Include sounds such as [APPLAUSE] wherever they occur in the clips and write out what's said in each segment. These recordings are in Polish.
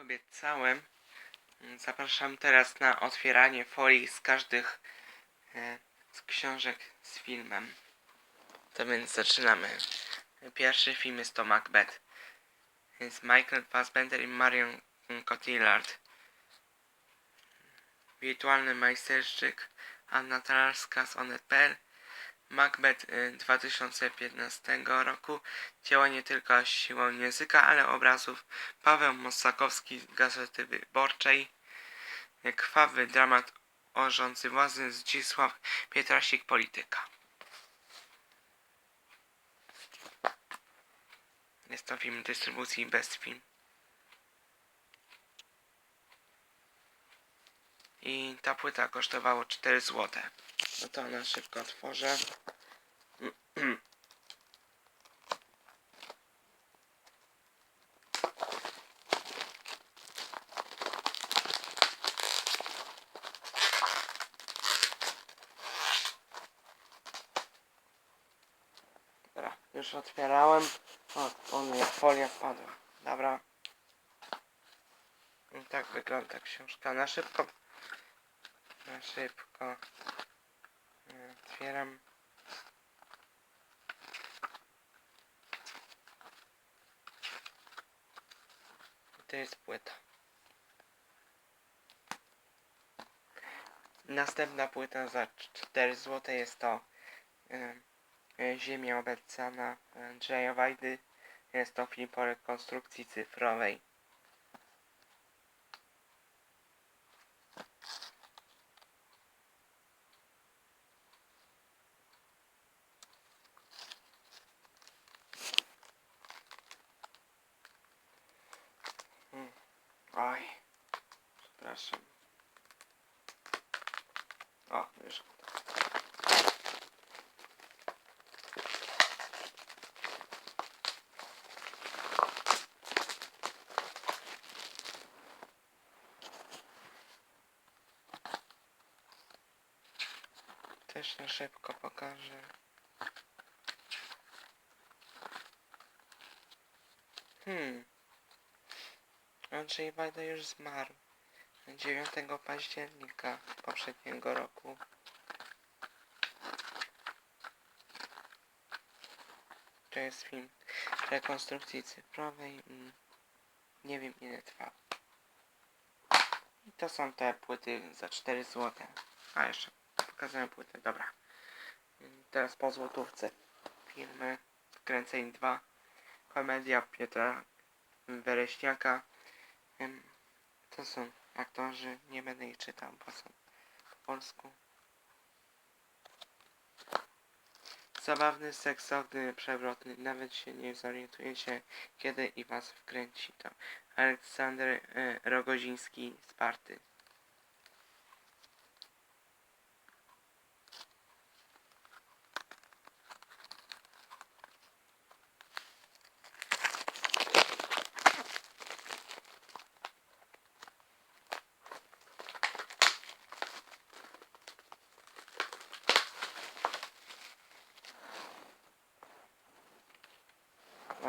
Obiecałem, zapraszam teraz na otwieranie folii z każdych e, z książek z filmem. To więc zaczynamy. Pierwszy film jest to Macbeth. Jest Michael Fassbender i Marion Cotillard. Wirtualny majsterszczyk Anna Talarska z Onet.pl Macbeth y, 2015 roku dzieło nie tylko siłą języka, ale obrazów Paweł Mosakowski z Gazety Wyborczej krwawy dramat o rządzy władzy Zdzisław Pietrasik Polityka. Jest to film dystrybucji Best Film. I ta płyta kosztowała 4 zł. No to na szybko otworzę. Dobra, już otwierałem. O, on mnie folia wpadła. Dobra. I tak wygląda książka na szybko. Na szybko. E, Otwieram. I to jest płyta. Następna płyta za 4 zł jest to e, e, Ziemia obiecana Andrzeja Wajdy. Jest to film po rekonstrukcji cyfrowej. O, już. Też na szybko pokażę. Hmm. Andrzej Wajda już zmarł 9 października poprzedniego roku. To jest film rekonstrukcji cyfrowej. Nie wiem ile trwał. I to są te płyty za 4 zł. A jeszcze pokazałem płytę, dobra. Teraz po złotówce. Filmy Kręceń 2. Komedia Piotra Wereśniaka. Em, To są aktorzy, nie będę ich czytał, bo są po polsku. Zabawny, seksowny, przewrotny, nawet się nie zorientujecie, kiedy i was wkręci to. Aleksander e, Rogoziński z Party.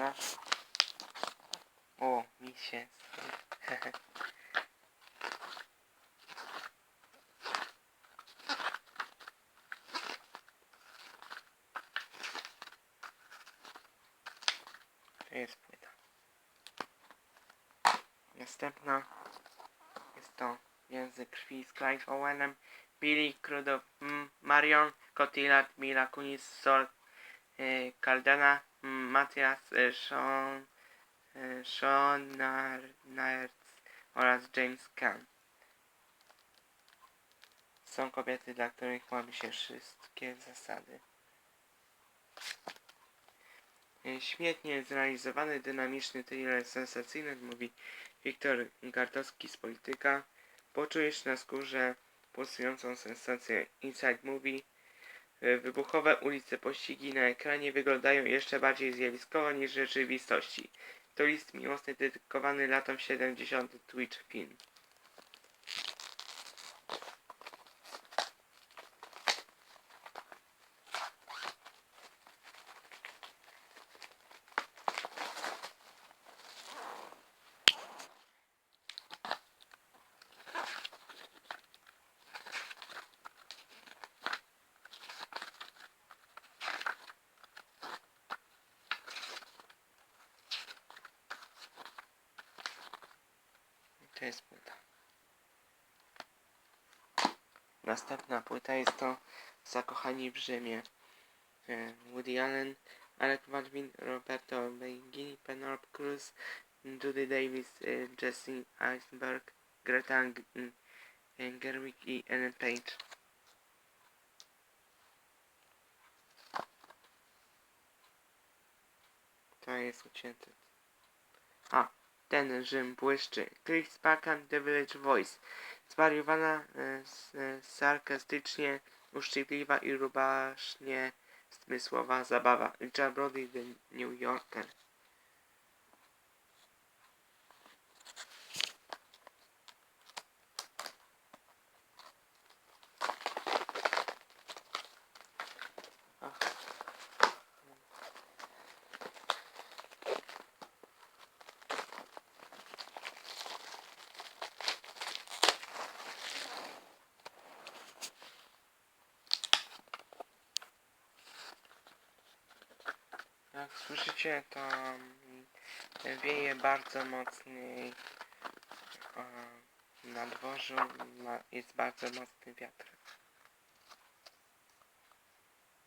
Dobra. Misie. To [LAUGHS] jest płyta. Następna jest to Język krwi z Clive Owenem, Billy Crudup, mm, Marion Cotillard, Mila Kunis, Sol y, Caldana, mm, Matthias y, Sean, Sean Nar- Naertz oraz James Caan. Są kobiety, dla których łamie się wszystkie zasady. Y, Świetnie zrealizowany, dynamiczny thriller sensacyjny, mówi Wiktor Gardowski z Polityka. Poczujesz na skórze pulsującą sensację Inside Movie. Y, Wybuchowe ulice pościgi na ekranie wyglądają jeszcze bardziej zjawiskowo niż w rzeczywistości. To list miłosny dedykowany latom 70. Twitch film. To jest płyta. Następna płyta jest to Zakochani w Rzymie. E, Woody Allen, Alec Baldwin, Roberto Benigni, Penelope Cruz, Judy Davis, e, Jesse Eisenberg, Greta G- m, e, Gerwig i Ellen Page. To jest ucięte. A, ten Rzym błyszczy. Chris Packham, The Village Voice. Zwariowana, e, e, sarkastycznie, uszczypliwa i rubasznie zmysłowa zabawa. Richard Brody, The New Yorker. Jak słyszycie, to mm, wieje bardzo mocniej. A na dworzu jest bardzo mocny wiatr.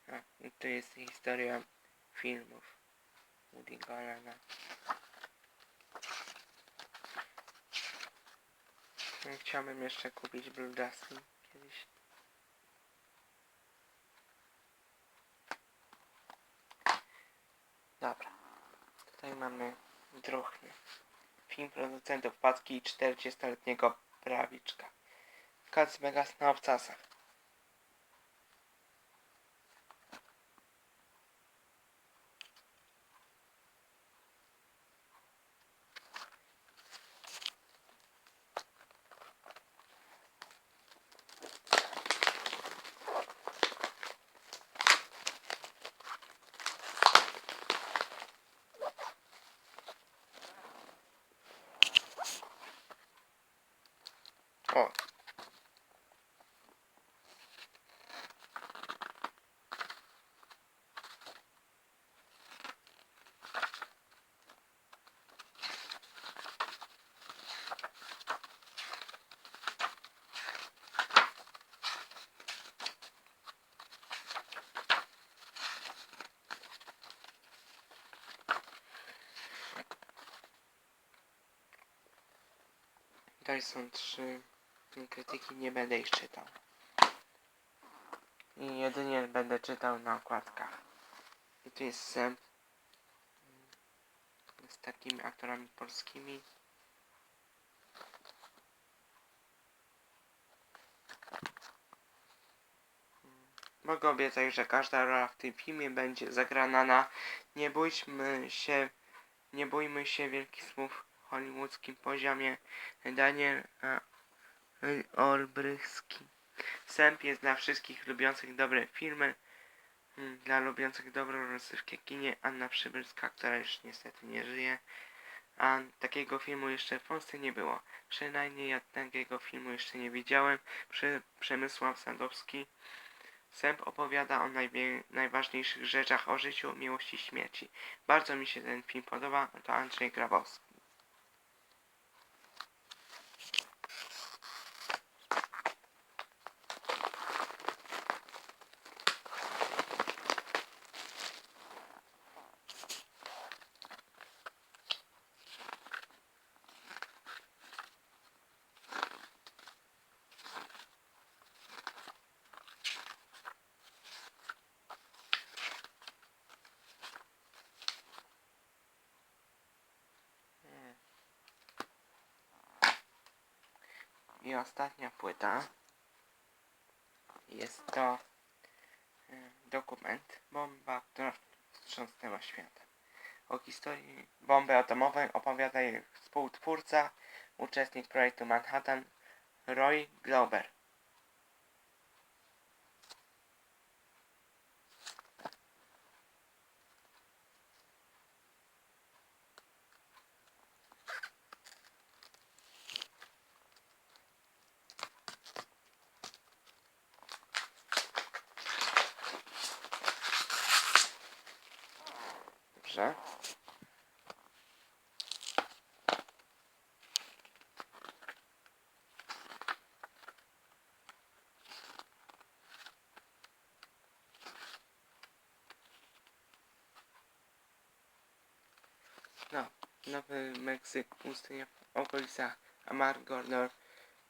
A, tu jest historia filmów Woody. No, Chciałbym jeszcze kupić Blue Jasmine kiedyś. Dobra. Tutaj mamy druhny. Film producentów Patki i 40-letniego prawiczka. Kac Vegas na obcasach. O, Tutaj są trzy krytyki, nie będę ich czytał. I jedynie będę czytał na okładkach. I tu jest Sam z takimi aktorami polskimi. Mogę obiecać, że każda rola w tym filmie będzie zagrana na nie bójmy się, nie bójmy się wielkich słów hollywoodzkim poziomie. Daniel e, Olbrychski. Sęp jest dla wszystkich lubiących dobre filmy. Mm, Dla lubiących dobrą rozrywkę kinie Anna Przybylska, która już niestety nie żyje. A takiego filmu jeszcze w Polsce nie było. Przynajmniej ja takiego filmu jeszcze nie widziałem. Prze Przemysław Sadowski. Sęp opowiada o najważniejszych rzeczach o życiu, miłości śmierci. Bardzo mi się ten film podoba. To Andrzej Grabowski. I ostatnia płyta jest to e, dokument Bomba, która wstrząsnęła światem. O historii bomby atomowej opowiada jej współtwórca, uczestnik projektu Manhattan, Roy Glauber. Dobrze. No, Nowy Meksyk, pustynia okolica Amargordor,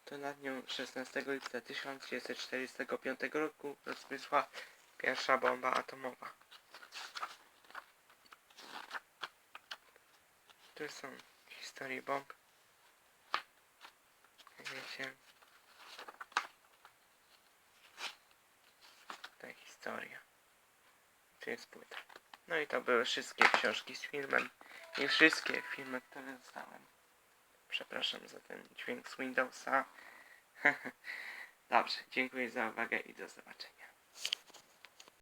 to nad nią 16 lipca 1945 roku rozmysła pierwsza bomba atomowa. Tu są historie bomb. Jak wiecie. Ta historia. Tu jest płyta. No i to były wszystkie książki z filmem. Nie wszystkie filmy, które dostałem. Przepraszam za ten dźwięk z Windowsa. [LAUGHS] Dobrze, dziękuję za uwagę i do zobaczenia.